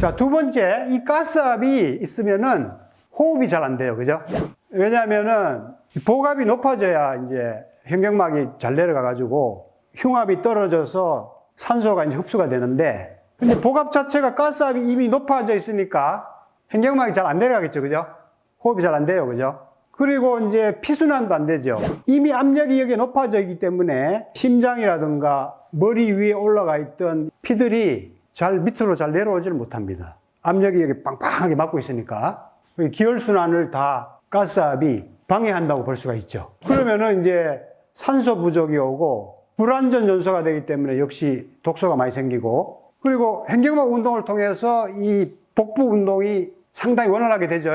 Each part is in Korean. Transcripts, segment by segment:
자, 두 번째, 이 가스압이 있으면은 호흡이 잘 안 돼요. 그죠? 왜냐하면은 이 복압이 높아져야 이제 횡격막이 잘 내려가가지고 흉압이 떨어져서 산소가 이제 흡수가 되는데 근데 복압 자체가 가스압이 이미 높아져 있으니까 횡격막이 잘 안 내려가겠죠. 그죠? 호흡이 잘 안 돼요. 그죠? 그리고 이제 피순환도 안 되죠. 이미 압력이 여기에 높아져 있기 때문에 심장이라든가 머리 위에 올라가 있던 피들이 잘 밑으로 잘 내려오지를 못합니다. 압력이 여기 빵빵하게 막고 있으니까 기혈순환을 다 가스압이 방해한다고 볼 수가 있죠. 그러면은 이제 산소 부족이 오고 불안전 연소가 되기 때문에 역시 독소가 많이 생기고 그리고 횡격막 운동을 통해서 이 복부 운동이 상당히 원활하게 되죠.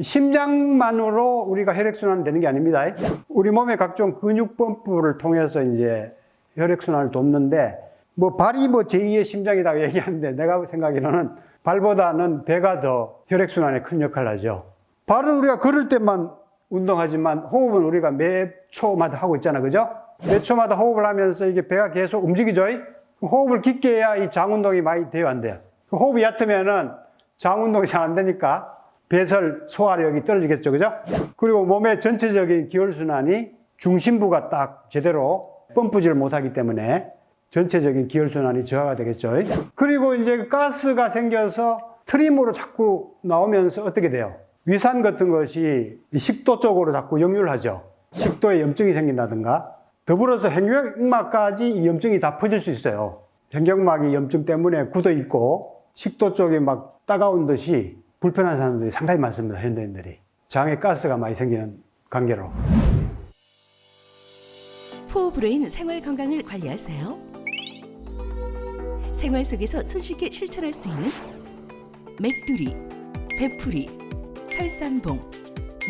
심장만으로 우리가 혈액순환 되는 게 아닙니다. 우리 몸의 각종 근육 펌프를 통해서 이제 혈액순환을 돕는데 뭐 발이 뭐 제2의 심장이라고 얘기하는데 내가 생각에는 발보다는 배가 더 혈액순환에 큰 역할을 하죠. 발은 우리가 걸을 때만 운동하지만 호흡은 우리가 몇 초마다 하고 있잖아. 그죠? 몇 초마다 호흡을 하면서 이게 배가 계속 움직이죠. 호흡을 깊게 해야 이 장 운동이 많이 돼요, 안 돼요? 그 호흡이 얕으면은 장 운동이 잘 안 되니까 배설 소화력이 떨어지겠죠. 그죠? 그리고 몸의 전체적인 기혈순환이 중심부가 딱 제대로 펌프질을 못하기 때문에 전체적인 기혈순환이 저하가 되겠죠. 그리고 이제 가스가 생겨서 트림으로 자꾸 나오면서 어떻게 돼요? 위산 같은 것이 식도 쪽으로 자꾸 역류하죠. 식도에 염증이 생긴다든가 더불어서 횡격막까지 이 염증이 다 퍼질 수 있어요. 횡격막이 염증 때문에 굳어 있고 식도 쪽이 막 따가운 듯이 불편한 사람들이 상당히 많습니다. 현대인들이 장에 가스가 많이 생기는 관계로. 포브레인 생활 건강을 관리하세요. 생활 속에서 손쉽게 실천할 수 있는 맥두리, 배풀이, 철삼봉,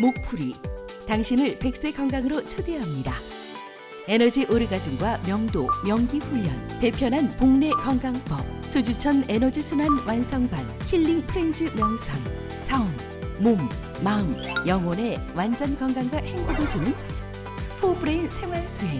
목풀이, 당신을 백세 건강으로 초대합니다. 에너지 오르가즘과 명도, 명기 훈련, 배편한 복내 건강법, 수주천 에너지 순환 완성반, 힐링 프렌즈 명상, 성, 몸, 마음, 영혼의 완전 건강과 행복을 주는 포브레인 생활 수행.